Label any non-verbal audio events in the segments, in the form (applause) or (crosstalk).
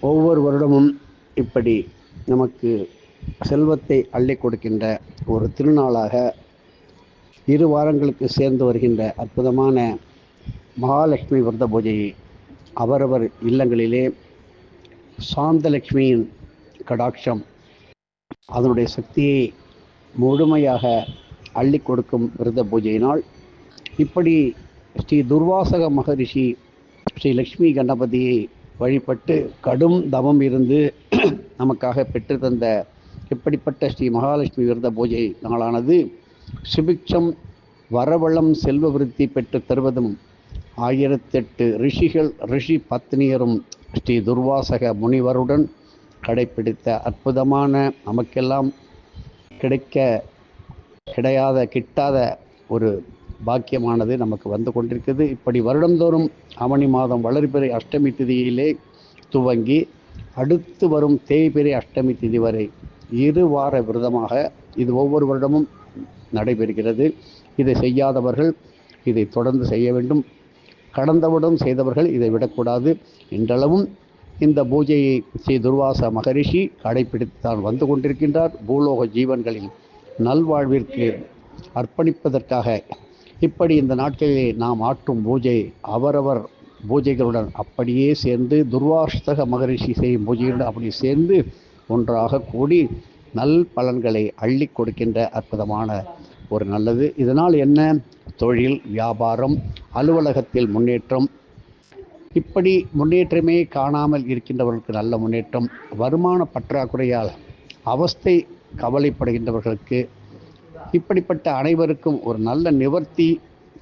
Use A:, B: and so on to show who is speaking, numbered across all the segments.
A: ஒவ்வொரு வருடமும் இப்படி நமக்கு செல்வத்தை அள்ளி கொடுக்கின்ற ஒரு திருநாளாக இரு வாரங்களுக்கு சேர்ந்து வருகின்ற அற்புதமான மகாலட்சுமி விரத பூஜையை அவரவர் இல்லங்களிலே சாந்தலட்சுமியின் கடாட்சம். அதனுடைய சக்தியை முழுமையாக அள்ளி கொடுக்கும் விரத பூஜையினால் இப்படி ஸ்ரீ துர்வாசக மகரிஷி ஸ்ரீ லக்ஷ்மி கணபதியை வழிபட்டு கடும் தவம் இருந்து (clears throat) நமக்காக பெற்று தந்த இப்படிப்பட்ட ஸ்ரீ மகாலட்சுமி விரத பூஜை நாளானது சுபிக்ஷம் வரவளம் செல்வ விருத்தி பெற்று தருவதும். ஆயிரத்தெட்டு ரிஷிகள் ரிஷி பத்னியரும் ஸ்ரீ துர்வாசக முனிவருடன் கடைப்பிடித்த அற்புதமான நமக்கெல்லாம் கிடைக்க கிடையாத கிட்டாத ஒரு பாக்கியமானது நமக்கு வந்து கொண்டிருக்கிறது. இப்படி வருடந்தோறும் அவனி மாதம் வளர்பிறை அஷ்டமி திதியிலே துவங்கி அடுத்து வரும் தேய்பிறை அஷ்டமி திதி வரை இரு வார விரதமாக இது ஒவ்வொரு வருடமும் நடைபெறுகிறது. இதை செய்யாதவர்கள் இதை தொடர்ந்து செய்ய வேண்டும். கடந்த வருடம் செய்தவர்கள் இதை விடக்கூடாது. இன்றளவும் இந்த பூஜையை ஸ்ரீ துர்வாச மகரிஷி கடைபிடித்து தான் வந்து கொண்டிருக்கின்றார். பூலோக ஜீவன்களின் நல்வாழ்விற்கு அர்ப்பணிப்பதற்காக இப்படி இந்த நாட்களிலே நாம் ஆற்றும் பூஜை அவரவர் பூஜைகளுடன் அப்படியே சேர்ந்து துர்வாஷ்டக மகரிஷி செய்யும் பூஜைகளுடன் அப்படி சேர்ந்து ஒன்றாக கூடி நல் பலன்களை அள்ளி கொடுக்கின்ற அற்புதமான ஒரு நல்லது. இதனால் என்ன? தொழில் வியாபாரம் அலுவலகத்தில் முன்னேற்றம். இப்படி முன்னேற்றமே காணாமல் இருக்கின்றவர்களுக்கு நல்ல முன்னேற்றம். வருமான பற்றாக்குறையால் அவஸ்தை கவலைப்படுகின்றவர்களுக்கு இப்படிப்பட்ட அனைவருக்கும் ஒரு நல்ல நிவர்த்தி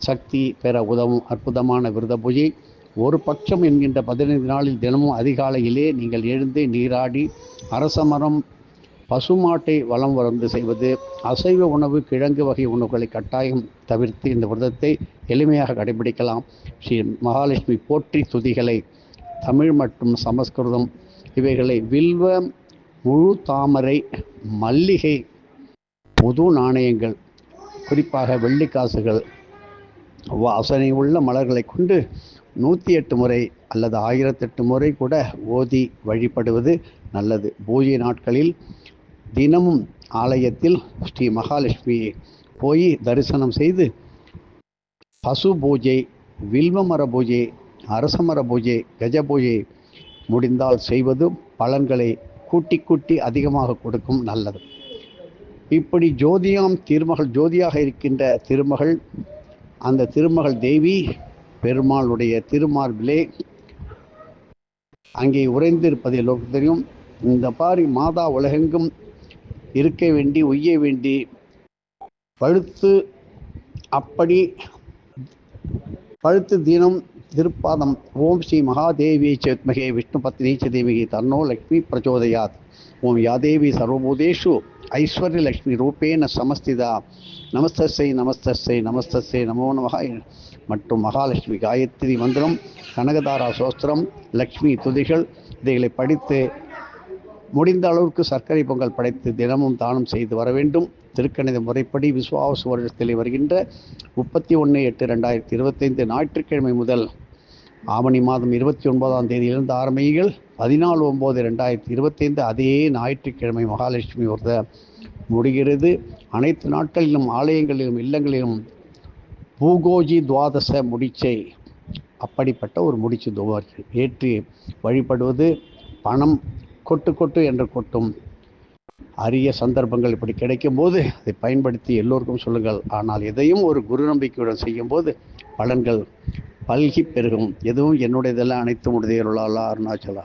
A: சக்தி பெற உதவும் அற்புதமான விரத பூஜை. ஒரு பட்சம் என்கின்ற பதினைந்து நாளில் தினமும் அதிகாலையிலே நீங்கள் எழுந்து நீராடி அரசமரம் பசுமாட்டை வளம் வளர்ந்து செய்வது அசைவ உணவு கிழங்கு வகை உணவுகளை கட்டாயம் தவிர்த்து இந்த விரதத்தை எளிமையாக கடைபிடிக்கலாம். ஸ்ரீ மகாலட்சுமி போற்றி துதிகளை தமிழ் மற்றும் சமஸ்கிருதம் இவைகளை வில்வ முழு தாமரை மல்லிகை புது நாணயங்கள் குறிப்பாக வெள்ளிக்காசுகள் வாசனை உள்ள மலர்களை கொண்டு நூற்றி எட்டு முறை அல்லது ஆயிரத்தெட்டு முறை கூட ஓதி வழிபடுவது நல்லது. பூஜை நாட்களில் தினமும் ஆலயத்தில் ஸ்ரீ மகாலட்சுமியை போய் தரிசனம் செய்து பசு பூஜை வில்வமர பூஜை அரசமர பூஜை கஜ பூஜை முடிந்தால் செய்வது பலன்களை கூட்டி கூட்டி அதிகமாக கொடுக்கும் நல்லது. இப்படி ஜோதியாம் திருமகள் ஜோதியாக இருக்கின்ற திருமகள் அந்த திருமகள் தேவி பெருமாளுடைய திருமார்பிலே அங்கே உறைந்திருப்பது எல்லோருக்கும் தெரியும். இந்த பாரி மாதா உலகெங்கும் இருக்க வேண்டி உய்ய வேண்டி பழுத்து அப்படி பழுத்து தினம் திருப்பாதம். ஓம் ஸ்ரீ மகாதேவி சேத்மகே விஷ்ணு பத்னி தேவிகி தன்னோ லக்ஷ்மி பிரச்சோதயாத். ஓம் யாதேவி சர்வபூதேஷு ஐஸ்வர்ய லக்ஷ்மி ரூபேன சமஸ்திதா. நமஸ்தஸ்ஸை நமஸ்தஸ்ஸை நமஸ்தஸ்ஸை நமோ நமக மற்றும் மகாலட்சுமி காயத்ரி மந்திரம் கனகதாரா சோஸ்திரம் லக்ஷ்மி துதிகள் இதைகளை படித்து முடிந்த அளவுக்கு சர்க்கரை பொங்கல் படைத்து தினமும் தானம் செய்து வர வேண்டும். திருக்கணித முறைப்படி விஸ்வாச வருடத்தில் வருகின்ற முப்பத்தி ஒன்று எட்டு ரெண்டாயிரத்தி இருபத்தைந்து ஞாயிற்றுக்கிழமை முதல் ஆவணி மாதம் இருபத்தி ஒன்பதாம் தேதியிலிருந்து ஆரம்பியுங்கள் பதினாலு ஒம்பது ரெண்டாயிரத்தி இருபத்தைந்து அதே ஞாயிற்றுக்கிழமை மகாலட்சுமி விரத முடிகிறது. அனைத்து நாட்களிலும் ஆலயங்களிலும் இல்லங்களிலும் பூகோஜி துவாதச முடிச்சை அப்படிப்பட்ட ஒரு முடிச்சு துவாரி ஏற்றி வழிபடுவது பணம் கொட்டு கொட்டு என்று கொட்டும். அரிய சந்தர்ப்பங்கள் இப்படி கிடைக்கும் போது அதை பயன்படுத்தி எல்லோருக்கும் சொல்லுங்கள். ஆனால் எதையும் ஒரு குரு நம்பிக்கையுடன் செய்யும்போது பலன்கள் பல்கி பெருகும். எதுவும் என்னுடையதெல்லாம் அனைத்து உடையருளாலா அருணாச்சலா